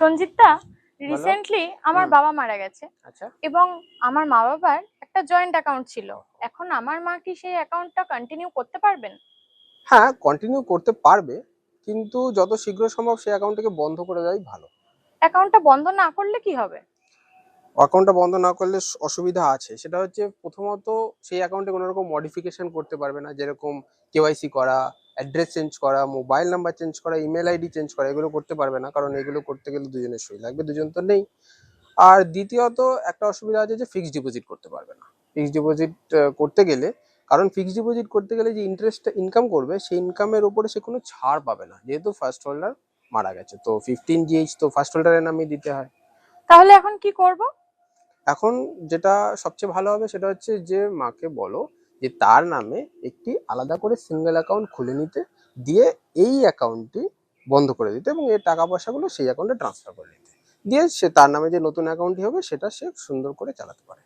সঞ্জিতদা recently আমার বাবা মারা গেছে। আচ্ছা। এবং আমার মা বাবার একটা জয়েন্ট অ্যাকাউন্ট ছিল। এখন আমার মা কি সেই অ্যাকাউন্টটা কন্টিনিউ করতে পারবেন? হ্যাঁ কন্টিনিউ করতে পারবে কিন্তু যত শীঘ্র সম্ভব সেই অ্যাকাউন্টটাকে বন্ধ করে দেওয়াই ভালো। অ্যাকাউন্টটা বন্ধ না করলে কি হবে? অ্যাকাউন্টটা বন্ধ না করলে অসুবিধা আছে। সেটা হচ্ছে প্রথমত সেই অ্যাকাউন্টে কোনো রকম মডিফিকেশন করতে পারবে না যেরকম কেওয়াইসি করা অ্যাড্রেস চেঞ্জ করা মোবাইল নাম্বার চেঞ্জ করা ইমেল আইডি চেঞ্জ করা এগুলো করতে পারবে না কারণ এগুলো করতে গেলে দুজনের সই লাগবে দুজন তো নেই। আর দ্বিতীয়ত একটা অসুবিধা আছে যে ফিক্সড ডিপোজিট করতে পারবে না। ফিক্সড ডিপোজিট করতে গেলে কারণ ফিক্সড ডিপোজিট করতে গেলে যে ইন্টারেস্টটা ইনকাম করবে সেই ইনকামের উপরে সে কোনো ছাড় পাবে না যেহেতু ফার্স্ট হোল্ডার মারা গেছে। তো ফিফটিন জিএইচ তো ফার্স্ট হোল্ডারের নামে দিতে হয়। তাহলে এখন কি করব? এখন যেটা সবচেয়ে ভালো হবে সেটা হচ্ছে যে মাকে বলো যে তার নামে একটি আলাদা করে সিঙ্গেল অ্যাকাউন্ট খুলে নিতে, দিয়ে এই অ্যাকাউন্টটি বন্ধ করে দিতে এবং এর টাকা পয়সাগুলো সেই অ্যাকাউন্টে ট্রান্সফার করে নিতে। দিয়ে সে তার নামে যে নতুন অ্যাকাউন্টটি হবে, সেটা সে সুন্দর করে চালাতে পারে।